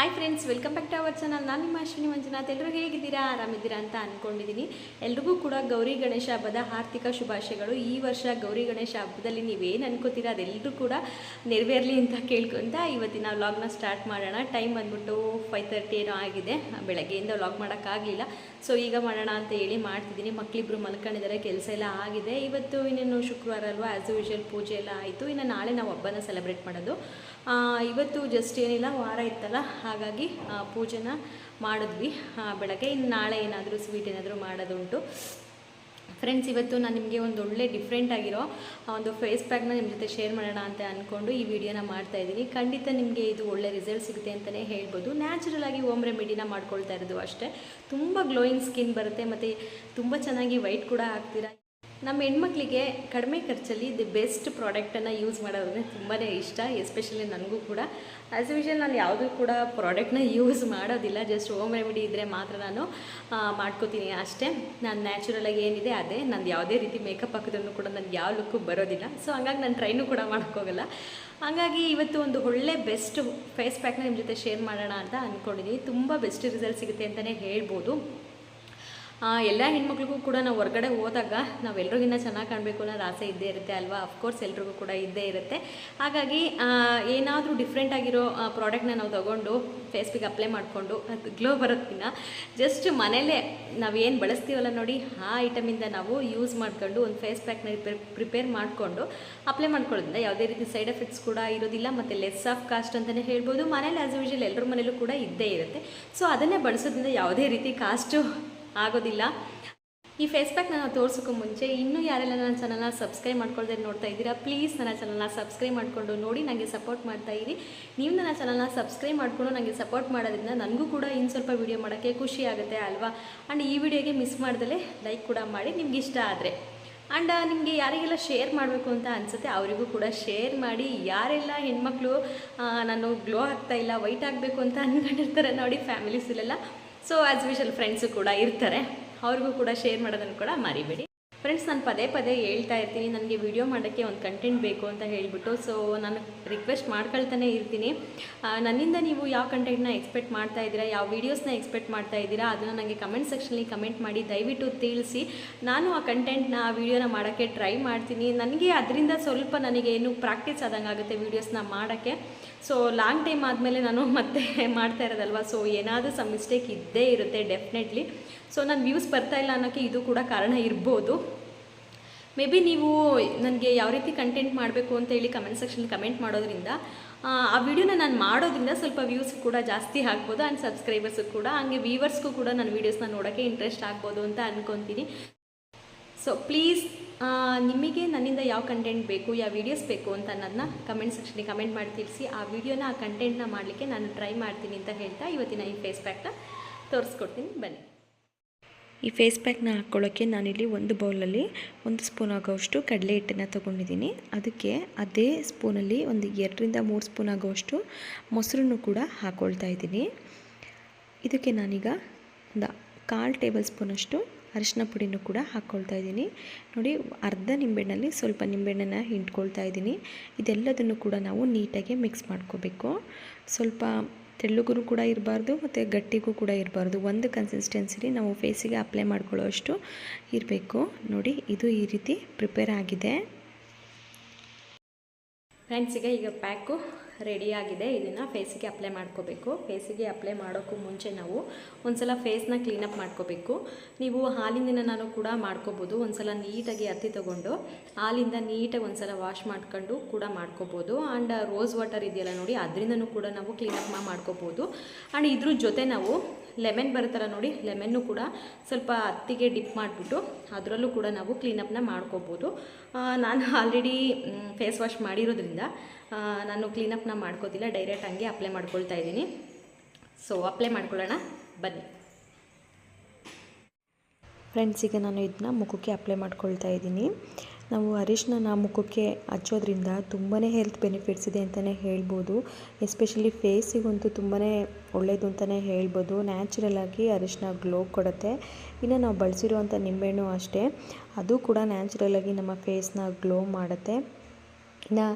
Hi friends welcome back to our channel ನಾನು ನಿಮ್ಮ ಅಶ್ವಿನಿ ಮಂಜುನಾಥ್. ಎಲ್ಲರೂ ಹೇಗಿದ್ದೀರಾ? ಆರಾಮಿದ್ದೀರಾ ಅಂತ ಅಂದ್ಕೊಂಡಿದ್ದೀನಿ ಎಲ್ರಿಗೂ ಕೂಡ ಗೌರಿ ಗಣೇಶ ಹಬ್ಬದ ಆರ್ಥಿಕ ಶುಭಾಶಯಗಳು. ಈ ವರ್ಷ ಗೌರಿ ಗಣೇಶ ಹಬ್ಬದಲ್ಲಿ ನೀವೇನು ಅನ್ಕೋತೀರಾ? ಅದೆಲ್ಲರೂ ಕೂಡ ನೆರವೇರಲಿ ಅಂತ ಕೇಳ್ಕೊಂತ ಇವತ್ತಿನ ವ್ಲಾಗ್ನ ಸ್ಟಾರ್ಟ್ ಮಾಡೋಣ. ಟೈಮ್ ಬಂದ್ಬಿಟ್ಟು ಫೈವ್ ತರ್ಟಿ ಏನೋ ಆಗಿದೆ. ಬೆಳಗ್ಗೆಯಿಂದ ವ್ಲಾಗ್ ಮಾಡೋಕ್ಕಾಗಲಿಲ್ಲ ಸೊ ಈಗ ಮಾಡೋಣ ಅಂತ ಹೇಳಿ ಮಾಡ್ತಿದ್ದೀನಿ ಮಕ್ಕಳಿಬ್ರು ಮಲ್ಕೊಂಡಿದ್ದಾರೆ ಕೆಲಸ ಎಲ್ಲ ಆಗಿದೆ. ಇವತ್ತು ಇನ್ನೇನು ಶುಕ್ರವಾರ ಅಲ್ವಾ? ಆ್ಯಸ್ ಯೂಶುವಲ್ ಪೂಜೆ ಎಲ್ಲ ಆಯಿತು. ಇನ್ನು ನಾಳೆ ನಾವು ಹಬ್ಬನ ಸೆಲೆಬ್ರೇಟ್ ಮಾಡೋದು. ಇವತ್ತು ಜಸ್ಟ್ ಏನಿಲ್ಲ, ವಾರ ಇತ್ತಲ್ಲ. ಹಾಗಾಗಿ ಪೂಜೆನ ಮಾಡಿದ್ವಿ. ಬೆಳಗ್ಗೆ. ಇನ್ನು ನಾಳೆ ಏನಾದರೂ ಸ್ವೀಟ್ ಏನಾದರೂ ಮಾಡೋದುಂಟು. ಫ್ರೆಂಡ್ಸ್ ಇವತ್ತು ನಾನು ನಿಮಗೆ ಒಂದು ಒಳ್ಳೆ ಡಿಫ್ರೆಂಟ್ ಆಗಿರೋ ಒಂದು ಫೇಸ್ ಪ್ಯಾಕ್ನ ನಿಮ್ಮ ಜೊತೆ ಶೇರ್ ಮಾಡೋಣ ಅಂತ ಅಂದ್ಕೊಂಡು ಈ ವಿಡಿಯೋನ ಮಾಡ್ತಾ ಇದ್ದೀನಿ. ಖಂಡಿತ ನಿಮಗೆ ಇದು ಒಳ್ಳೆ ರಿಸಲ್ಟ್ ಸಿಗುತ್ತೆ ಅಂತಲೇ ಹೇಳ್ಬೋದು. ನ್ಯಾಚುರಲ್ ಆಗಿ ಓಮ್ ರೆಮಿಡಿನ ಮಾಡ್ಕೊಳ್ತಾ ಇರೋದು ಅಷ್ಟೇ. ತುಂಬ ಗ್ಲೋಯಿಂಗ್ ಸ್ಕಿನ್ ಬರುತ್ತೆ ಮತ್ತು ತುಂಬ ಚೆನ್ನಾಗಿ ವೈಟ್ ಕೂಡ ಆಗ್ತೀರಾ ನಮ್ಮ ಹೆಣ್ಮಕ್ಳಿಗೆ ಕಡಿಮೆ ಖರ್ಚಲ್ಲಿ ದಿ ಬೆಸ್ಟ್ ಪ್ರಾಡಕ್ಟನ್ನು ಯೂಸ್ ಮಾಡೋದ್ರೆ ತುಂಬಾ ಇಷ್ಟ, ಎಸ್ಪೆಷಲಿ ನನಗೂ ಕೂಡ. ಆ್ಯಸ್ ಯೂಶಲ್ ನಾನು ಯಾವುದೂ ಕೂಡ ಪ್ರಾಡಕ್ಟ್ನ ಯೂಸ್ ಮಾಡೋದಿಲ್ಲ ಜಸ್ಟ್ ಹೋಮ್ ರೆಮಿಡಿ ಇದ್ದರೆ ಮಾತ್ರ ನಾನು ಮಾಡ್ಕೋತೀನಿ ಅಷ್ಟೇ. ನಾನು ನ್ಯಾಚುರಲಾಗಿ ಏನಿದೆ ಅದೇ, ನಂದು ಯಾವುದೇ ರೀತಿ ಮೇಕಪ್ ಹಾಕಿದ್ರೂ ಕೂಡ ನನಗೆ ಯಾವ ಲುಕ್ಕು ಬರೋದಿಲ್ಲ. ಸೊ ಹಂಗಾಗಿ ನಾನು ಟ್ರೈನು ಕೂಡ ಮಾಡೋಕ್ಕೋಗಲ್ಲ. ಹಾಗಾಗಿ ಇವತ್ತು ಒಂದು ಒಳ್ಳೆ ಬೆಸ್ಟ್ ಫೇಸ್ ಪ್ಯಾಕ್ನ ನಿಮ್ಮ ಜೊತೆ ಶೇರ್ ಮಾಡೋಣ ಅಂತ ಅಂದ್ಕೊಂಡಿದ್ದೀನಿ ತುಂಬ ಬೆಸ್ಟ್ ರಿಸಲ್ಟ್ ಸಿಗುತ್ತೆ ಅಂತಲೇ ಹೇಳ್ಬೋದು. ಎಲ್ಲ ಹೆಣ್ಮಕ್ಳಿಗೂ ಕೂಡ ನಾವು ಹೊರಗಡೆ ಹೋದಾಗ ನಾವೆಲ್ರಿಗಿನ್ನ ಚೆನ್ನಾಗಿ ಕಾಣಬೇಕು ಅನ್ನೋದು ಆಸೆ ಇದ್ದೇ ಇರುತ್ತೆ ಅಲ್ವಾ? ಅಫ್ಕೋರ್ಸ್ ಎಲ್ರಿಗೂ ಕೂಡ ಇದ್ದೇ ಇರುತ್ತೆ. ಹಾಗಾಗಿ ಏನಾದರೂ ಡಿಫ್ರೆಂಟ್ ಆಗಿರೋ ಪ್ರಾಡಕ್ಟ್ನ ನಾವು ತಗೊಂಡು ಫೇಸ್ಬಿಗೆ ಅಪ್ಲೈ ಮಾಡಿಕೊಂಡು ಅದು ಗ್ಲೋ ಬರೋದಕ್ಕಿಂತ ಜಸ್ಟ್ ಮನೇಲೇ ನಾವೇನು ಬಳಸ್ತೀವಲ್ಲ ನೋಡಿ, ಆ ಐಟಮಿಂದ ನಾವು ಯೂಸ್ ಮಾಡ್ಕೊಂಡು ಒಂದು ಫೇಸ್ ಪ್ಯಾಕ್ನ ಪ್ರಿಪೇರ್ ಮಾಡಿಕೊಂಡು ಅಪ್ಲೈ ಮಾಡ್ಕೊಳ್ಳೋದ್ರಿಂದ ಯಾವುದೇ ರೀತಿ ಸೈಡ್ ಎಫೆಕ್ಟ್ಸ್ ಕೂಡ ಇರೋದಿಲ್ಲ ಮತ್ತು ಲೆಸ್ ಆಫ್ ಕಾಸ್ಟ್ ಅಂತಲೇ ಹೇಳ್ಬೋದು. ಮನೇಲಿ ಆ್ಯಸ್ ಯೂಶಲ್ ಎಲ್ಲರ ಮನೇಲೂ ಕೂಡ ಇದ್ದೇ ಇರುತ್ತೆ. ಸೊ ಅದನ್ನೇ ಬಳಸೋದ್ರಿಂದ ಯಾವುದೇ ರೀತಿ ಕಾಸ್ಟು ಆಗೋದಿಲ್ಲ. ಈ ಫೇಸ್ ಪ್ಯಾಕ್ ನಾನು ತೋರಿಸೋಕ್ಕೂ ಮುಂಚೆ ಇನ್ನೂ ಯಾರೆಲ್ಲ ನನ್ನ ಚಾನಲ್ನ ಸಬ್ಸ್ಕ್ರೈಬ್ ಮಾಡ್ಕೊಳ್ದೆ ನೋಡ್ತಾ ಇದ್ದೀರಾ ಪ್ಲೀಸ್ ನನ್ನ ಚಾನಲ್ನ ಸಬ್ಸ್ಕ್ರೈಬ್ ಮಾಡಿಕೊಂಡು ನೋಡಿ ನನಗೆ ಸಪೋರ್ಟ್ ಮಾಡ್ತಾ ಇರಿ. ನೀವು ನನ್ನ ಚಾನಲ್ನ ಸಬ್ಸ್ಕ್ರೈಬ್ ಮಾಡಿಕೊಂಡು ನನಗೆ ಸಪೋರ್ಟ್ ಮಾಡೋದ್ರಿಂದ ನನಗೂ ಕೂಡ ಇನ್ನು ಸ್ವಲ್ಪ ವೀಡಿಯೋ ಮಾಡೋಕ್ಕೆ ಖುಷಿ ಆಗುತ್ತೆ ಅಲ್ವಾ? ಆ್ಯಂಡ್ ಈ ವಿಡಿಯೋಗೆ ಮಿಸ್ ಮಾಡ್ದಲೇ ಲೈಕ್ ಕೂಡ ಮಾಡಿ, ನಿಮ್ಗೆ ಇಷ್ಟ ಆದರೆ. ಆ್ಯಂಡ್ ನಿಮಗೆ ಯಾರಿಗೆಲ್ಲ ಶೇರ್ ಮಾಡಬೇಕು ಅಂತ ಅನಿಸುತ್ತೆ, ಅವರಿಗೂ ಕೂಡ ಶೇರ್ ಮಾಡಿ. ಯಾರೆಲ್ಲ ಹೆಣ್ಮಕ್ಳು ನಾನು ಗ್ಲೋ ಆಗ್ತಾ ಇಲ್ಲ ವೈಟ್ ಆಗಬೇಕು ಅಂತ ಅಂದ್ಕೊಂಡಿರ್ತಾರೆ ನೋಡಿ ಫ್ಯಾಮಿಲೀಸಲ್ಲೆಲ್ಲ ಸೊ ಆ್ಯಸ್ ವಿಶಲ್ ಫ್ರೆಂಡ್ಸು ಕೂಡ ಇರ್ತಾರೆ. ಅವ್ರಿಗೂ ಕೂಡ ಶೇರ್ ಮಾಡೋದನ್ನು ಕೂಡ ಮರಿಬೇಡಿ. ಫ್ರೆಂಡ್ಸ್ ನಾನು ಪದೇ ಪದೇ ಹೇಳ್ತಾ ಇರ್ತೀನಿ. ನನಗೆ ವಿಡಿಯೋ ಮಾಡೋಕ್ಕೆ ಒಂದು ಕಂಟೆಂಟ್ ಬೇಕು ಅಂತ ಹೇಳಿಬಿಟ್ಟು ಸೊ ನಾನು ರಿಕ್ವೆಸ್ಟ್ ಮಾಡ್ಕೊಳ್ತಾನೆ ಇರ್ತೀನಿ. ನನ್ನಿಂದ ನೀವು ಯಾವ ಕಂಟೆಂಟ್ನ ಎಕ್ಸ್ಪೆಕ್ಟ್ ಮಾಡ್ತಾ ಇದ್ದೀರಾ, ಯಾವ ವೀಡಿಯೋಸ್ನ ಎಕ್ಸ್ಪೆಕ್ಟ್ ಮಾಡ್ತಾ ಇದ್ದೀರಾ, ಅದನ್ನು ನನಗೆ ಕಮೆಂಟ್ ಸೆಕ್ಷನಲ್ಲಿ ಕಮೆಂಟ್ ಮಾಡಿ, ದಯವಿಟ್ಟು ತಿಳಿಸಿ. ನಾನು ಆ ಕಂಟೆಂಟ್ನ ಆ ವಿಡಿಯೋನ ಮಾಡೋಕ್ಕೆ ಟ್ರೈ ಮಾಡ್ತೀನಿ. ನನಗೆ ಅದರಿಂದ ಸ್ವಲ್ಪ ನನಗೆ ಏನು ಪ್ರಾಕ್ಟೀಸ್ ಆದಂಗೆ ಆಗುತ್ತೆ ವೀಡಿಯೋಸ್ನ ಮಾಡೋಕ್ಕೆ. ಸೊ ಲಾಂಗ್ ಟೈಮ್ ಆದಮೇಲೆ ನಾನು ಮತ್ತೆ ಮಾಡ್ತಾ ಇರೋದಲ್ವ? ಸೊ ಏನಾದರೂ ಸಮ್ ಮಿಸ್ಟೇಕ್ ಇದ್ದೇ ಇರುತ್ತೆ ಡೆಫಿನೆಟ್ಲಿ ಸೊ ನಾನು ವ್ಯೂಸ್ ಬರ್ತಾ ಇಲ್ಲ ಅನ್ನೋಕ್ಕೆ ಇದು ಕೂಡ ಕಾರಣ ಇರ್ಬೋದು. ಮೇ ಬಿ ನೀವು ನನಗೆ ಯಾವ ರೀತಿ ಕಂಟೆಂಟ್ ಮಾಡಬೇಕು ಅಂತ ಹೇಳಿ ಕಮೆಂಟ್ ಸೆಕ್ಷನ್ ಕಮೆಂಟ್ ಮಾಡೋದ್ರಿಂದ ಆ, ವಿಡಿಯೋನ ನಾನು ಮಾಡೋದ್ರಿಂದ ಸ್ವಲ್ಪ ವ್ಯೂಸ್ ಕೂಡ ಜಾಸ್ತಿ ಆಗ್ಬೋದು ಆ್ಯಂಡ್ ಸಬ್ಸ್ಕ್ರೈಬರ್ಸು ಕೂಡ. ಹಂಗೆ ವ್ಯೂವರ್ಸ್ಗೂ ಕೂಡ ನನ್ನ ವೀಡಿಯೋಸ್ನ ನೋಡೋಕ್ಕೆ ಇಂಟ್ರೆಸ್ಟ್ ಆಗ್ಬೋದು ಅಂತ ಅಂದ್ಕೊತೀನಿ ಸೊ ಪ್ಲೀಸ್ ನಿಮಗೆ ನನ್ನಿಂದ ಯಾವ ಕಂಟೆಂಟ್ ಬೇಕು, ಯಾವ ವೀಡಿಯೋಸ್ ಬೇಕು ಅಂತ ಅನ್ನೋದನ್ನ ಕಮೆಂಟ್ ಸೆಕ್ಷನಿಗೆ ಕಮೆಂಟ್ ಮಾಡಿ ತಿಳಿಸಿ, ಆ ವಿಡಿಯೋನ ಆ ಕಂಟೆಂಟ್ನ ಮಾಡಲಿಕ್ಕೆ ನಾನು ಟ್ರೈ ಮಾಡ್ತೀನಿ ಅಂತ ಹೇಳ್ತಾ ಇವತ್ತಿನ ಈ ಫೇಸ್ ಪ್ಯಾಕ್ನ ತೋರಿಸ್ಕೊಡ್ತೀನಿ. ಬನ್ನಿ. ಈ ಫೇಸ್ ಪ್ಯಾಕ್ನ ಹಾಕ್ಕೊಳ್ಳೋಕ್ಕೆ ನಾನಿಲ್ಲಿ ಒಂದು ಬೌಲಲ್ಲಿ ಒಂದು ಸ್ಪೂನ್ ಆಗೋವಷ್ಟು ಕಡಲೆ ಹಿಟ್ಟನ್ನು ತೊಗೊಂಡಿದ್ದೀನಿ. ಅದಕ್ಕೆ ಅದೇ ಸ್ಪೂನಲ್ಲಿ ಒಂದು ಎರಡರಿಂದ ಮೂರು ಸ್ಪೂನ್ ಆಗೋವಷ್ಟು ಮೊಸರನ್ನು ಕೂಡ ಹಾಕ್ಕೊಳ್ತಾ ಇದ್ದೀನಿ. ಇದಕ್ಕೆ ನಾನೀಗ ಒಂದು ಕಾಲು ಟೇಬಲ್ ಸ್ಪೂನಷ್ಟು ಅರಿಶಿನ ಪುಡಿನೂ ಕೂಡ ಹಾಕ್ಕೊಳ್ತಾ ಇದ್ದೀನಿ. ನೋಡಿ, ಅರ್ಧ ನಿಂಬೆಹಣ್ಣಲ್ಲಿ ಸ್ವಲ್ಪ ನಿಂಬೆಹಣ್ಣನ್ನು ಹಿಂಡ್ಕೊಳ್ತಾ ಇದ್ದೀನಿ. ಇದೆಲ್ಲದನ್ನು ಕೂಡ ನಾವು ನೀಟಾಗಿ ಮಿಕ್ಸ್ ಮಾಡ್ಕೋಬೇಕು. ಸ್ವಲ್ಪ ತೆಳ್ಳಗೂ ಕೂಡ ಇರಬಾರ್ದು ಮತ್ತು ಗಟ್ಟಿಗೂ ಕೂಡ ಇರಬಾರ್ದು. ಒಂದು ಕನ್ಸಿಸ್ಟೆನ್ಸಿಲಿ ನಾವು ಫೇಸಿಗೆ ಅಪ್ಲೈ ಮಾಡ್ಕೊಳ್ಳೋಷ್ಟು ಇರಬೇಕು. ನೋಡಿ, ಇದು ಈ ರೀತಿ ಪ್ರಿಪೇರ್ ಆಗಿದೆ. ಫ್ರೆಂಡ್ಸಿಗೆ ಈಗ ಈಗ ಪ್ಯಾಕು ರೆಡಿ ಆಗಿದೆ ಇದನ್ನು ಫೇಸಿಗೆ ಅಪ್ಲೈ ಮಾಡ್ಕೋಬೇಕು. ಫೇಸಿಗೆ ಅಪ್ಲೈ ಮಾಡೋಕ್ಕೂ ಮುಂಚೆ ನಾವು ಒಂದ್ಸಲ ಫೇಸ್ನ ಕ್ಲೀನಪ್ ಮಾಡ್ಕೋಬೇಕು. ನೀವು ಹಾಲಿಂದ ನಾನು ಕೂಡ ಮಾಡ್ಕೋಬೋದು. ಒಂದ್ಸಲ ನೀಟಾಗಿ ಹತ್ತಿ ತೊಗೊಂಡು ಹಾಲಿಂದ ನೀಟಾಗಿ ಒಂದ್ಸಲ ವಾಶ್ ಮಾಡ್ಕೊಂಡು ಕೂಡ ಮಾಡ್ಕೋಬೋದು. ಆ್ಯಂಡ್ ರೋಸ್ ವಾಟರ್ ಇದೆಯಲ್ಲ ನೋಡಿ, ಅದರಿಂದನೂ ಕೂಡ ನಾವು ಕ್ಲೀನಪ್ ಮಾಡ್ಕೋಬೋದು. ಆ್ಯಂಡ್ ಇದ್ರ ಜೊತೆ ನಾವು ಲೆಮನ್ ಬರುತ್ತಲ್ಲ ನೋಡಿ, ಲೆಮೆನ್ನು ಕೂಡ ಸ್ವಲ್ಪ ಹತ್ತಿಗೆ ಡಿಪ್ ಮಾಡಿಬಿಟ್ಟು ಅದರಲ್ಲೂ ಕೂಡ ನಾವು ಕ್ಲೀನಪ್ನ ಮಾಡ್ಕೋಬೋದು. ನಾನು ಆಲ್ರೆಡಿ ಫೇಸ್ ವಾಶ್ ಮಾಡಿರೋದ್ರಿಂದ ನಾನು ಕ್ಲೀನಪ್ನ ಮಾಡ್ಕೋತಿಲ್ಲ ಡೈರೆಕ್ಟ್ ಹಂಗೆ ಅಪ್ಲೈ ಮಾಡ್ಕೊಳ್ತಾ ಇದ್ದೀನಿ. ಸೊ ಅಪ್ಲೈ ಮಾಡ್ಕೊಳ್ಳೋಣ, ಬನ್ನಿ. ಫ್ರೆಂಡ್ಸಿಗೆ ನಾನು ಇದನ್ನ ಮುಖಕ್ಕೆ ಅಪ್ಲೈ ಮಾಡ್ಕೊಳ್ತಾ ಇದ್ದೀನಿ. ನಾವು ಅರಿಶಿನ ಮುಖಕ್ಕೆ ಹಚ್ಚೋದ್ರಿಂದ ತುಂಬಾ ಹೆಲ್ತ್ ಬೆನಿಫಿಟ್ಸ್ ಇದೆ ಅಂತಲೇ ಹೇಳ್ಬೋದು. ಎಸ್ಪೆಷಲಿ ಫೇಸಿಗಂತೂ ತುಂಬಾ ಒಳ್ಳೆಯದು ಅಂತಲೇ ಹೇಳ್ಬೋದು. ನ್ಯಾಚುರಲಾಗಿ ಅರಿಶಿನ ಗ್ಲೋ ಕೊಡುತ್ತೆ. ಇನ್ನು ನಾವು ಬಳಸಿರುವಂಥ ನಿಂಬೆಹಣ್ಣು ಅಷ್ಟೇ. ಅದು ಕೂಡ ನ್ಯಾಚುರಲಾಗಿ ನಮ್ಮ ಫೇಸ್ನ ಗ್ಲೋ ಮಾಡುತ್ತೆ. ಇನ್ನು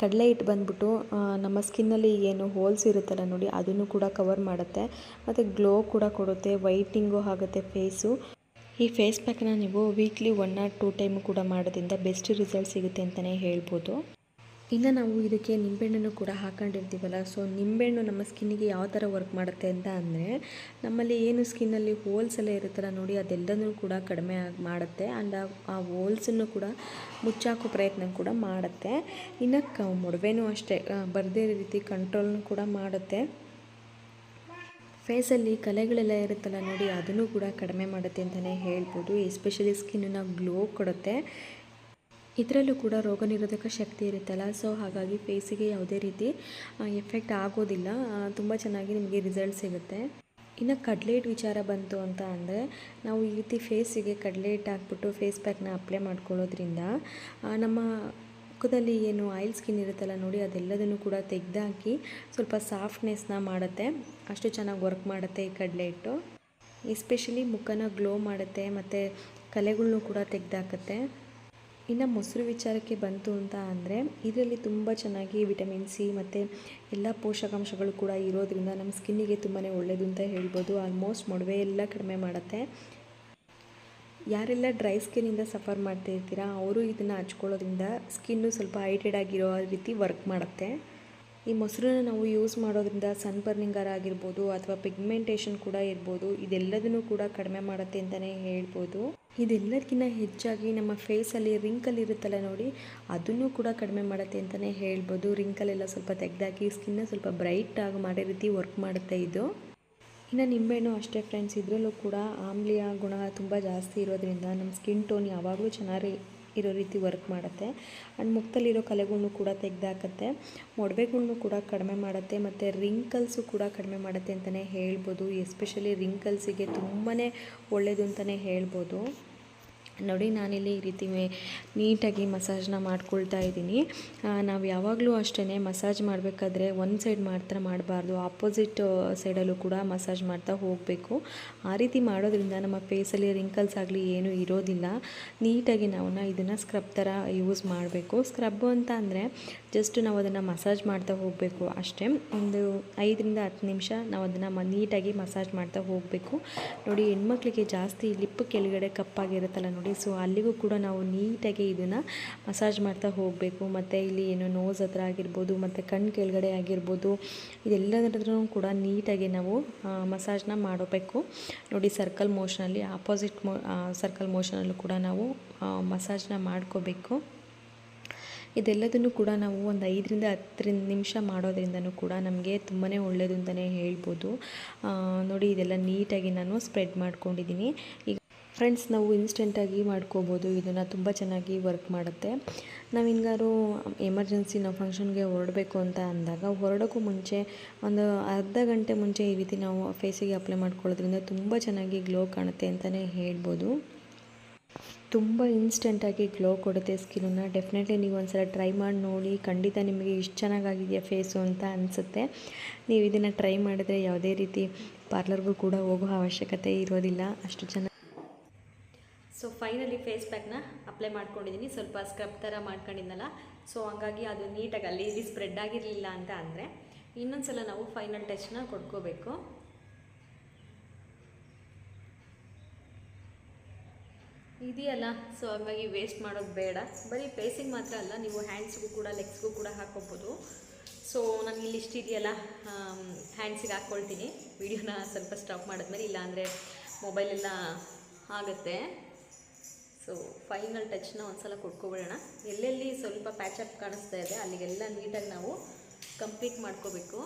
ಕಡಲೆ ಹಿಟ್ಟು ಬಂದ್ಬಿಟ್ಟು ನಮ್ಮ ಸ್ಕಿನ್ನಲ್ಲಿ ಏನು ಹೋಲ್ಸ್ ಇರುತ್ತಲ್ಲ ನೋಡಿ, ಅದನ್ನು ಕೂಡ ಕವರ್ ಮಾಡುತ್ತೆ. ಮತ್ತು ಗ್ಲೋ ಕೂಡ ಕೊಡುತ್ತೆ, ವೈಟಿಂಗು ಆಗುತ್ತೆ ಫೇಸು. ಈ ಫೇಸ್ ಪ್ಯಾಕ್ನ ನೀವು weekly one or two time ಕೂಡ ಮಾಡೋದ್ರಿಂದ ಬೆಸ್ಟ್ ರಿಸಲ್ಟ್ ಸಿಗುತ್ತೆ ಅಂತಲೇ ಹೇಳ್ಬೋದು. ಇನ್ನು ನಾವು ಇದಕ್ಕೆ ನಿಂಬೆಹಣ್ಣನ್ನು ಕೂಡ ಹಾಕೊಂಡಿರ್ತೀವಲ್ಲ, ಸೊ ನಿಂಬೆಹಣ್ಣು ನಮ್ಮ ಸ್ಕಿನ್ನಿಗೆ ಯಾವ ಥರ ವರ್ಕ್ ಮಾಡುತ್ತೆ ಅಂತ ಅಂದರೆ, ನಮ್ಮಲ್ಲಿ ಏನು ಸ್ಕಿನ್ನಲ್ಲಿ ಹೋಲ್ಸ್ ಎಲ್ಲ ಇರುತ್ತಲ್ಲ ನೋಡಿ, ಅದೆಲ್ಲನೂ ಕೂಡ ಕಡಿಮೆ ಮಾಡುತ್ತೆ. ಆ್ಯಂಡ್ ಆ ಹೋಲ್ಸನ್ನು ಕೂಡ ಮುಚ್ಚಾಕೋ ಪ್ರಯತ್ನ ಕೂಡ ಮಾಡುತ್ತೆ. ಇನ್ನು ಕ ಮೊಡವೆನೂ ಅಷ್ಟೇ ಬರದೇ ರೀತಿ ಕಂಟ್ರೋಲ್ನು ಕೂಡ ಮಾಡುತ್ತೆ. ಫೇಸಲ್ಲಿ ಕಲೆಗಳೆಲ್ಲ ಇರುತ್ತಲ್ಲ ನೋಡಿ, ಅದನ್ನು ಕೂಡ ಕಡಿಮೆ ಮಾಡುತ್ತೆ ಅಂತಲೇ ಹೇಳ್ಬೋದು. ಎಸ್ಪೆಷಲಿ ಸ್ಕಿನ್ನ ಗ್ಲೋ ಕೊಡುತ್ತೆ. ಇದರಲ್ಲೂ ಕೂಡ ರೋಗ ನಿರೋಧಕ ಶಕ್ತಿ ಇರುತ್ತಲ್ಲ, ಸೊ ಹಾಗಾಗಿ ಫೇಸಿಗೆ ಯಾವುದೇ ರೀತಿ ಎಫೆಕ್ಟ್ ಆಗೋದಿಲ್ಲ. ತುಂಬ ಚೆನ್ನಾಗಿ ನಿಮಗೆ ರಿಸಲ್ಟ್ ಸಿಗುತ್ತೆ. ಇನ್ನು ಕಡ್ಲೇಟ್ ವಿಚಾರ ಬಂತು ಅಂತ ಅಂದರೆ, ನಾವು ಈ ರೀತಿ ಫೇಸಿಗೆ ಕಡ್ಲೇಟ್ ಹಾಕ್ಬಿಟ್ಟು ಫೇಸ್ ಪ್ಯಾಕ್ನ ಅಪ್ಲೈ ಮಾಡ್ಕೊಳ್ಳೋದ್ರಿಂದ ನಮ್ಮ ಮುಖದಲ್ಲಿ ಏನು ಆಯಿಲ್ ಸ್ಕಿನ್ ಇರುತ್ತಲ್ಲ ನೋಡಿ, ಅದೆಲ್ಲದನ್ನು ಕೂಡ ತೆಗೆದಾಕಿ ಸ್ವಲ್ಪ ಸಾಫ್ಟ್ನೆಸ್ನ ಮಾಡುತ್ತೆ. ಅಷ್ಟು ಚೆನ್ನಾಗಿ ವರ್ಕ್ ಮಾಡುತ್ತೆ ಈ ಕಡಲೆ ಹಿಟ್ಟು. ಎಸ್ಪೆಷಲಿ ಮುಖನ ಗ್ಲೋ ಮಾಡುತ್ತೆ ಮತ್ತು ಕಲೆಗಳ್ನೂ ಕೂಡ ತೆಗೆದಾಕತ್ತೆ. ಇನ್ನು ಮೊಸರು ವಿಚಾರಕ್ಕೆ ಬಂತು ಅಂತ ಅಂದರೆ, ಇದರಲ್ಲಿ ತುಂಬ ಚೆನ್ನಾಗಿ ವಿಟಮಿನ್ ಸಿ ಮತ್ತು ಎಲ್ಲ ಪೋಷಕಾಂಶಗಳು ಕೂಡ ಇರೋದ್ರಿಂದ ನಮ್ಮ ಸ್ಕಿನ್ನಿಗೆ ತುಂಬಾ ಒಳ್ಳೆಯದು ಅಂತ ಹೇಳ್ಬೋದು. ಆಲ್ಮೋಸ್ಟ್ ಮೊಡವೆ ಎಲ್ಲ ಕಡಿಮೆ ಮಾಡುತ್ತೆ. ಯಾರೆಲ್ಲ ಡ್ರೈ ಸ್ಕಿನ್ನಿಂದ ಸಫರ್ ಮಾಡ್ತಾ ಇರ್ತೀರಾ, ಅವರು ಇದನ್ನು ಹಚ್ಕೊಳ್ಳೋದ್ರಿಂದ ಸ್ಕಿನ್ನು ಸ್ವಲ್ಪ ಹೈಟೆಡ್ ಆಗಿರೋ ರೀತಿ ವರ್ಕ್ ಮಾಡುತ್ತೆ. ಈ ಮೊಸರನ್ನ ನಾವು ಯೂಸ್ ಮಾಡೋದ್ರಿಂದ ಸನ್ ಬರ್ನಿಂಗರ್ ಆಗಿರ್ಬೋದು ಅಥವಾ ಪಿಗ್ಮೆಂಟೇಷನ್ ಕೂಡ ಇರ್ಬೋದು, ಇದೆಲ್ಲದನ್ನು ಕೂಡ ಕಡಿಮೆ ಮಾಡುತ್ತೆ ಅಂತಲೇ ಹೇಳ್ಬೋದು. ಇದೆಲ್ಲದಕ್ಕಿಂತ ಹೆಚ್ಚಾಗಿ ನಮ್ಮ ಫೇಸಲ್ಲಿ ರಿಂಕಲ್ ಇರುತ್ತಲ್ಲ ನೋಡಿ, ಅದನ್ನು ಕೂಡ ಕಡಿಮೆ ಮಾಡುತ್ತೆ ಅಂತಲೇ ಹೇಳ್ಬೋದು. ರಿಂಕಲ್ ಎಲ್ಲ ಸ್ವಲ್ಪ ತೆಗೆದಾಕಿ ಸ್ಕಿನ್ನ ಸ್ವಲ್ಪ ಬ್ರೈಟ್ ಆಗಿ ಮಾಡೋ ರೀತಿ ವರ್ಕ್ ಮಾಡುತ್ತೆ ಇದು. ಇನ್ನು ನಿಂಬೆಹಣ್ಣು ಅಷ್ಟೇ ಫ್ರೆಂಡ್ಸ್ ಇದರಲ್ಲೂ ಕೂಡ ಆಮ್ಲಿಯ ಗುಣ ತುಂಬ ಜಾಸ್ತಿ ಇರೋದ್ರಿಂದ ನಮ್ಮ ಸ್ಕಿನ್ ಟೋನ್ ಯಾವಾಗಲೂ ಚೆನ್ನಾಗಿ ಇರೋ ರೀತಿ ವರ್ಕ್ ಮಾಡುತ್ತೆ. ಆ್ಯಂಡ್ ಮುಖದಲ್ಲಿರೋ ಕಲೆಗಳನ್ನು ಕೂಡ ತೆಗೆದಾಕತ್ತೆ. ಮೊಡವೆಗಳ್ನು ಕೂಡ ಕಡಿಮೆ ಮಾಡುತ್ತೆ ಮತ್ತು ರಿಂಕಲ್ಸು ಕೂಡ ಕಡಿಮೆ ಮಾಡುತ್ತೆ ಅಂತಲೇ ಹೇಳ್ಬೋದು. ಎಸ್ಪೆಷಲಿ ರಿಂಕಲ್ಸಿಗೆ ತುಂಬಾ ಒಳ್ಳೆಯದು ಅಂತಲೇ ಹೇಳ್ಬೋದು. ನೋಡಿ, ನಾನಿಲ್ಲಿ ಈ ರೀತಿ ನೀಟಾಗಿ ಮಸಾಜ್ನ ಮಾಡ್ಕೊಳ್ತಾ ಇದ್ದೀನಿ. ನಾವು ಯಾವಾಗಲೂ ಅಷ್ಟೇ ಮಸಾಜ್ ಮಾಡಬೇಕಾದ್ರೆ ಒಂದು ಸೈಡ್ ಮಾತ್ರ ಮಾಡಬಾರ್ದು, ಆಪೋಸಿಟ್ ಸೈಡಲ್ಲೂ ಕೂಡ ಮಸಾಜ್ ಮಾಡ್ತಾ ಹೋಗಬೇಕು. ಆ ರೀತಿ ಮಾಡೋದ್ರಿಂದ ನಮ್ಮ ಫೇಸಲ್ಲಿ ರಿಂಕಲ್ಸ್ ಆಗಲಿ ಏನೂ ಇರೋದಿಲ್ಲ. ನೀಟಾಗಿ ನಾವು ಇದನ್ನು ಸ್ಕ್ರಬ್ ಥರ ಯೂಸ್ ಮಾಡಬೇಕು. ಸ್ಕ್ರಬ್ ಅಂತ ಅಂದರೆ ಜಸ್ಟ್ ನಾವು ಅದನ್ನು ಮಸಾಜ್ ಮಾಡ್ತಾ ಹೋಗಬೇಕು ಅಷ್ಟೇ. ಒಂದು ಐದರಿಂದ ಹತ್ತು ನಿಮಿಷ ನಾವು ಅದನ್ನು ಮ, ನೀಟಾಗಿ ಮಸಾಜ್ ಮಾಡ್ತಾ ಹೋಗಬೇಕು. ನೋಡಿ, ಹೆಣ್ಮಕ್ಳಿಗೆ ಜಾಸ್ತಿ ಲಿಪ್ ಕೆಳಗಡೆ ಕಪ್ಪಾಗಿರುತ್ತಲ್ಲ ನೋಡಿ. ಸೊ ಅಲ್ಲಿಗೂ ಕೂಡ ನಾವು ನೀಟಾಗಿ ಇದನ್ನು ಮಸಾಜ್ ಮಾಡ್ತಾ ಹೋಗಬೇಕು. ಮತ್ತು ಇಲ್ಲಿ ಏನು ನೋಸ್ ಹತ್ರ ಆಗಿರ್ಬೋದು, ಮತ್ತು ಕಣ್ಣು ಕೆಳಗಡೆ ಆಗಿರ್ಬೋದು ಇದೆಲ್ಲದ್ರೂ ಕೂಡ ನೀಟಾಗಿ ನಾವು ಮಸಾಜ್ನ ಮಾಡಬೇಕು. ನೋಡಿ ಸರ್ಕಲ್ ಮೋಷನಲ್ಲಿ ಆಪೋಸಿಟ್ ಮೋ ಸರ್ಕಲ್ ಮೋಷನಲ್ಲೂ ಕೂಡ ನಾವು ಮಸಾಜ್ನ ಮಾಡ್ಕೋಬೇಕು. ಇದೆಲ್ಲದನ್ನು ಕೂಡ ನಾವು ಒಂದು ಐದರಿಂದ ಹತ್ತರಿಂದ ನಿಮಿಷ ಮಾಡೋದ್ರಿಂದನೂ ಕೂಡ ನಮಗೆ ತುಂಬಾ ಒಳ್ಳೆಯದು ಅಂತಲೇ ಹೇಳ್ಬೋದು. ನೋಡಿ, ಇದೆಲ್ಲ ನೀಟಾಗಿ ನಾನು ಸ್ಪ್ರೆಡ್ ಮಾಡ್ಕೊಂಡಿದ್ದೀನಿ. ಈಗ ಫ್ರೆಂಡ್ಸ್ ನಾವು ಇನ್ಸ್ಟೆಂಟಾಗಿ ಮಾಡ್ಕೋಬೋದು. ಇದನ್ನು ತುಂಬ ಚೆನ್ನಾಗಿ ವರ್ಕ್ ಮಾಡುತ್ತೆ. ನಾವು ಹಿಂಗಾರು ಎಮರ್ಜೆನ್ಸಿ ನಾವು ಫಂಕ್ಷನ್ಗೆ ಹೊರಡಬೇಕು ಅಂತ ಅಂದಾಗ ಹೊರಡೋಕ್ಕೂ ಮುಂಚೆ ಒಂದು ಅರ್ಧ ಗಂಟೆ ಮುಂಚೆ ಈ ರೀತಿ ನಾವು ಫೇಸಿಗೆ ಅಪ್ಲೈ ಮಾಡ್ಕೊಳ್ಳೋದ್ರಿಂದ ತುಂಬ ಚೆನ್ನಾಗಿ ಗ್ಲೋ ಕಾಣುತ್ತೆ ಅಂತಲೇ ಹೇಳ್ಬೋದು. ತುಂಬ ಇನ್ಸ್ಟೆಂಟಾಗಿ ಗ್ಲೋ ಕೊಡುತ್ತೆ ಸ್ಕಿನ್ನನ್ನು ಡೆಫಿನೆಟ್ಲಿ ನೀವು ಒಂದ್ಸಲ ಟ್ರೈ ಮಾಡಿ ನೋಡಿ, ಖಂಡಿತ ನಿಮಗೆ ಇಷ್ಟು ಚೆನ್ನಾಗಾಗಿದೆಯಾ ಫೇಸು ಅಂತ ಅನಿಸುತ್ತೆ. ನೀವು ಇದನ್ನು ಟ್ರೈ ಮಾಡಿದ್ರೆ ಯಾವುದೇ ರೀತಿ ಪಾರ್ಲರ್ಗೂ ಕೂಡ ಹೋಗೋ ಅವಶ್ಯಕತೆ ಇರೋದಿಲ್ಲ. ಅಷ್ಟು ಚೆನ್ನಾಗಿ ಫೈನಲಿ ಫೇಸ್ ಪ್ಯಾಕ್ನ ಅಪ್ಲೈ ಮಾಡ್ಕೊಂಡಿದ್ದೀನಿ ಸ್ವಲ್ಪ ಸ್ಕ್ರಬ್ ಥರ ಮಾಡ್ಕೊಂಡಿದ್ನಲ್ಲ. ಸೊ ಹಂಗಾಗಿ ಅದು ನೀಟಾಗಿ ಅಲ್ಲಿ ಇಲ್ಲಿ ಸ್ಪ್ರೆಡ್ ಆಗಿರಲಿಲ್ಲ ಅಂತ ಅಂದರೆ ಇನ್ನೊಂದು ಸಲ ನಾವು ಫೈನಲ್ ಟಚ್ನ ಕೊಟ್ಕೋಬೇಕು ಇದೆಯಲ್ಲ? ಸೊ ಹಂಗಾಗಿ ವೇಸ್ಟ್ ಮಾಡೋದು ಬೇಡ. ಬರೀ ಫೇಸಿಗೆ ಮಾತ್ರ ಅಲ್ಲ, ನೀವು ಹ್ಯಾಂಡ್ಸ್ಗೂ ಕೂಡ ಲೆಗ್ಸ್ಗೂ ಕೂಡ ಹಾಕೋಬೋದು. ಸೊ ನನಗೆ ಇಲ್ಲಿ ಇಷ್ಟು ಇದೆಯಲ್ಲ ಹ್ಯಾಂಡ್ಸಿಗೆ ಹಾಕ್ಕೊಳ್ತೀನಿ ವಿಡಿಯೋನ ಸ್ವಲ್ಪ ಸ್ಟಾಪ್ ಮಾಡಿದ್ಮೇಲೆ, ಇಲ್ಲಾಂದರೆ ಮೊಬೈಲೆಲ್ಲ ಆಗುತ್ತೆ. ಸೊ ಫೈನಲ್ ಟಚ್ನ ಒಂದ್ಸಲ ಕೊಟ್ಕೊಬಿಡೋಣ. ಎಲ್ಲೆಲ್ಲಿ ಸ್ವಲ್ಪ ಪ್ಯಾಚಪ್ ಕಾಣಿಸ್ತಾ ಇದೆ, ಅಲ್ಲಿಗೆಲ್ಲ ನೀಟಾಗಿ ನಾವು ಕಂಪ್ಲೀಟ್ ಮಾಡ್ಕೋಬೇಕು.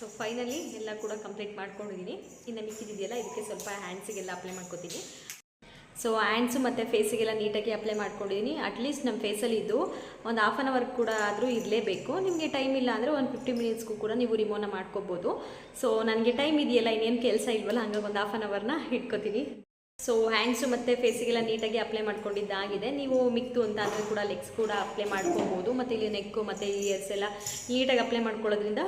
ಸೊ ಫೈನಲಿ ಎಲ್ಲ ಕೂಡ ಕಂಪ್ಲೀಟ್ ಮಾಡ್ಕೊಂಡಿದ್ದೀನಿ ಇನ್ನು ಮಿಕ್ಕಿದೆಯಲ್ಲ ಇದಕ್ಕೆ ಸ್ವಲ್ಪ ಹ್ಯಾಂಡ್ಸಿಗೆಲ್ಲ ಅಪ್ಲೈ ಮಾಡ್ಕೊತೀನಿ. ಸೊ ಹ್ಯಾಂಡ್ಸು ಮತ್ತು ಫೇಸಿಗೆಲ್ಲ ನೀಟಾಗಿ ಅಪ್ಲೈ ಮಾಡ್ಕೊಂಡಿದ್ದೀನಿ ಅಟ್ಲೀಸ್ಟ್ ನಮ್ಮ ಫೇಸಲ್ಲಿ ಇದು ಒಂದು ಹಾಫ್ ಆನ್ ಅವರ್ ಕೂಡ ಆದರೂ ಇರಲೇಬೇಕು. ನಿಮಗೆ ಟೈಮ್ ಇಲ್ಲ ಅಂದರೆ ಒಂದು ಫಿಫ್ಟಿ ಮಿನಿಟ್ಸ್ಗೂ ಕೂಡ ನೀವು ರಿಮೋನ ಮಾಡ್ಕೋಬೋದು. ಸೊ ನನಗೆ ಟೈಮ್ ಇದೆಯಲ್ಲ, ಇನ್ನೇನು ಕೆಲಸ ಇಲ್ವಲ್ಲ, ಹಂಗಾಗಿ ಒಂದು ಹಾಫ್ ಆನ್ ಅವರ್ನ ಇಟ್ಕೋತೀನಿ. ಸೊ ಹ್ಯಾಂಡ್ಸು ಮತ್ತು ಫೇಸಿಗೆಲ್ಲ ನೀಟಾಗಿ ಅಪ್ಲೈ ಮಾಡ್ಕೊಂಡಿದ್ದಾಗಿದೆ ನೀವು ಮಿಕ್ತು ಅಂತ ಅಂದರೆ ಕೂಡ ಲೆಗ್ಸ್ ಕೂಡ ಅಪ್ಲೈ ಮಾಡ್ಕೋಬೋದು. ಮತ್ತು ಇಲ್ಲಿ ನೆಕ್ಕು ಮತ್ತು ಇಯರ್ಸ್ ಎಲ್ಲ ನೀಟಾಗಿ ಅಪ್ಲೈ ಮಾಡ್ಕೊಳ್ಳೋದ್ರಿಂದ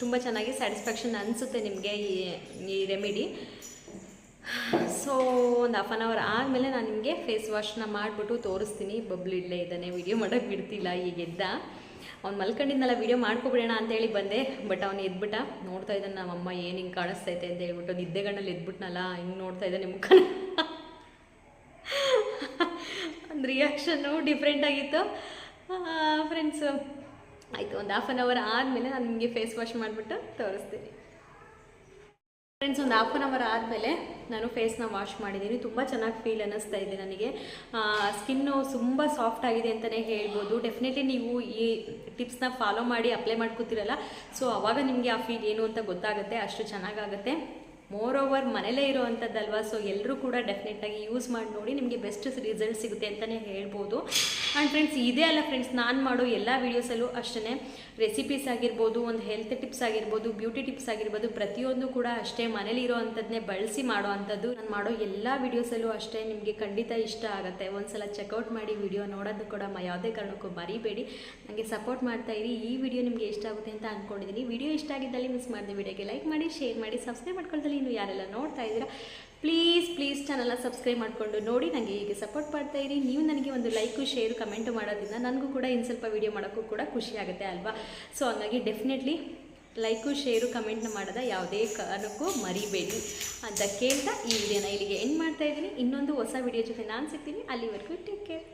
ತುಂಬ ಚೆನ್ನಾಗಿ ಸ್ಯಾಟಿಸ್ಫ್ಯಾಕ್ಷನ್ ಅನಿಸುತ್ತೆ ನಿಮಗೆ ಈ ಈ ರೆಮಿಡಿ. ಸೊ ಒಂದು ಹಾಫ್ ಆನ್ ಅವರ್ ಆದಮೇಲೆ ನಾನು ನಿಮಗೆ ಫೇಸ್ ವಾಶ್ನ ಮಾಡಿಬಿಟ್ಟು ತೋರಿಸ್ತೀನಿ. ಬಬ್ಲು ಇಲ್ಲೇ ಇದ್ದಾನೆ ವಿಡಿಯೋ ಮಾಡೋಕೆ ಬಿಡ್ತಿಲ್ಲ ಈಗ ಎದ್ದ ಅವ್ನು ಮಲ್ಕೊಂಡಿದ್ನಲ್ಲ ವಿಡಿಯೋ ಮಾಡ್ಕೊಬಿಡೋಣ ಅಂತೇಳಿ ಬಂದೆ ಬಟ್ ಅವ್ನು ಎದ್ಬಿಟ್ಟ. ನೋಡ್ತಾ ಇದ್ದಾನೆ, ನಮ್ಮಮ್ಮ ಏನು ಹಿಂಗೆ ಕಾಣಿಸ್ತೈತೆ ಅಂತ ಹೇಳ್ಬಿಟ್ಟು ನಿದ್ದೆಗಣ್ಣಲ್ಲಿ ಎದ್ಬಿಟ್ನಲ್ಲ, ಹಿಂಗೆ ನೋಡ್ತಾ ಇದ್ದಾನೆ ಮುಖ ಒಂದು ರಿಯಾಕ್ಷನ್ನು ಡಿಫ್ರೆಂಟ್ ಆಗಿತ್ತು. ಫ್ರೆಂಡ್ಸು ಆಯಿತು, ಒಂದು ಹಾಫ್ ಆನ್ ಅವರ್ ಆದಮೇಲೆ ನಾನು ನಿಮಗೆ ಫೇಸ್ ವಾಶ್ ಮಾಡಿಬಿಟ್ಟು ತೋರಿಸ್ತೀನಿ. ಫ್ರೆಂಡ್ಸ್ ಒಂದು ಹಾಫ್ ಆನ್ ಅವರ್ ಆದಮೇಲೆ ನಾನು ಫೇಸ್ನ ವಾಶ್ ಮಾಡಿದ್ದೀನಿ ತುಂಬ ಚೆನ್ನಾಗಿ ಫೀಲ್ ಅನ್ನಿಸ್ತಾ ಇದೆ ನನಗೆ. ಸ್ಕಿನ್ನು ತುಂಬ ಸಾಫ್ಟ್ ಆಗಿದೆ ಅಂತಲೇ ಹೇಳ್ಬೋದು. ಡೆಫಿನೆಟ್ಲಿ ನೀವು ಈ ಟಿಪ್ಸ್ನ ಫಾಲೋ ಮಾಡಿ ಅಪ್ಲೈ ಮಾಡ್ಕೊತಿರಲ್ಲ. ಸೊ ಅವಾಗ ನಿಮಗೆ ಆ ಫೀಲ್ ಏನು ಅಂತ ಗೊತ್ತಾಗುತ್ತೆ, ಅಷ್ಟು ಚೆನ್ನಾಗಾಗುತ್ತೆ. ಮೋರ್ ಓವರ್ ಮನೇಲೇ ಇರೋವಂಥದ್ದಲ್ವಾ? ಸೊ ಎಲ್ಲರೂ ಕೂಡ ಡೆಫಿನೆಟಾಗಿ ಯೂಸ್ ಮಾಡಿ ನೋಡಿ ನಿಮಗೆ ಬೆಸ್ಟ್ ರಿಸಲ್ಟ್ ಸಿಗುತ್ತೆ ಅಂತಲೇ ಹೇಳ್ಬೋದು. ಆ್ಯಂಡ್ ಫ್ರೆಂಡ್ಸ್ ಇದೇ ಅಲ್ಲ ಫ್ರೆಂಡ್ಸ್ ನಾನು ಮಾಡೋ ಎಲ್ಲ ವೀಡಿಯೋಸಲ್ಲೂ ಅಷ್ಟೇ ರೆಸಿಪೀಸ್ ಆಗಿರ್ಬೋದು, ಒಂದು ಹೆಲ್ತ್ ಟಿಪ್ಸ್ ಆಗಿರ್ಬೋದು ಬ್ಯೂಟಿ ಟಿಪ್ಸ್ ಆಗಿರ್ಬೋದು, ಪ್ರತಿಯೊಂದು ಕೂಡ ಅಷ್ಟೇ. ಮನೇಲಿ ಇರೋ ಅಂಥದ್ದನ್ನೇ ಬಳಸಿ ಮಾಡೋ ಅಂಥದ್ದು. ನಾನು ಮಾಡೋ ಎಲ್ಲ ವೀಡಿಯೋಸಲ್ಲೂ ಅಷ್ಟೇ ನಿಮಗೆ ಖಂಡಿತ ಇಷ್ಟ ಆಗುತ್ತೆ. ಒಂದ್ಸಲ ಚೆಕ್ಔಟ್ ಮಾಡಿ ವಿಡಿಯೋ ನೋಡೋದು ಕೂಡ ಯಾವುದೇ ಕಾರಣಕ್ಕೂ ಮರಿಬೇಡಿ. ನನಗೆ ಸಪೋರ್ಟ್ ಮಾಡ್ತಾ ಇರಿ. ಈ ವಿಡಿಯೋ ನಿಮಗೆ ಇಷ್ಟ ಆಗುತ್ತೆ ಅಂತ ಅಂದ್ಕೊಂಡಿದ್ದೀನಿ ವಿಡಿಯೋ ಇಷ್ಟ ಆಗಿದ್ದಲ್ಲಿ ಮಿಸ್ ಮಾಡಿದೆ ವಿಡಿಯೋಗೆ ಲೈಕ್ ಮಾಡಿ ಶೇರ್ ಮಾಡಿ ಸಬ್ಸ್ಕ್ರೈಬ್ ಮಾಡ್ಕೊಳ್ದಲ್ಲಿ ಇನ್ನು ಯಾರೆಲ್ಲ ನೋಡ್ತಾ ಇದ್ದೀರಾ ಪ್ಲೀಸ್ ಪ್ಲೀಸ್ ಚಾನಲ್ನ ಸಬ್ಸ್ಕ್ರೈಬ್ ಮಾಡಿಕೊಂಡು ನೋಡಿ ನನಗೆ ಹೀಗೆ ಸಪೋರ್ಟ್ ಮಾಡ್ತಾ ಇರಿ. ನೀವು ನನಗೆ ಒಂದು ಲೈಕು ಶೇರು ಕಮೆಂಟು ಮಾಡೋದ್ರಿಂದ ನನಗೂ ಕೂಡ ಇನ್ನು ಸ್ವಲ್ಪ ವೀಡಿಯೋ ಮಾಡೋಕ್ಕೂ ಕೂಡ ಖುಷಿ ಆಗುತ್ತೆ ಅಲ್ವಾ? ಸೊ ಹಂಗಾಗಿ ಡೆಫಿನೆಟ್ಲಿ ಲೈಕು ಶೇರು ಕಮೆಂಟ್ನ ಮಾಡೋದ ಯಾವುದೇ ಕಾರಣಕ್ಕೂ ಮರಿಬೇಡಿ. ಅಂತ ಕೇಳ್ತಾ ಈ ವಿಡಿಯೋನ ಇಲ್ಲಿಗೆ ಎಂಡ್ ಮಾಡ್ತಾ ಇದ್ದೀನಿ. ಇನ್ನೊಂದು ಹೊಸ ವಿಡಿಯೋ ಜೊತೆ ನಾನು ಸಿಗ್ತೀನಿ. ಅಲ್ಲಿವರೆಗೂ ಟೇಕ್ ಕೇರ್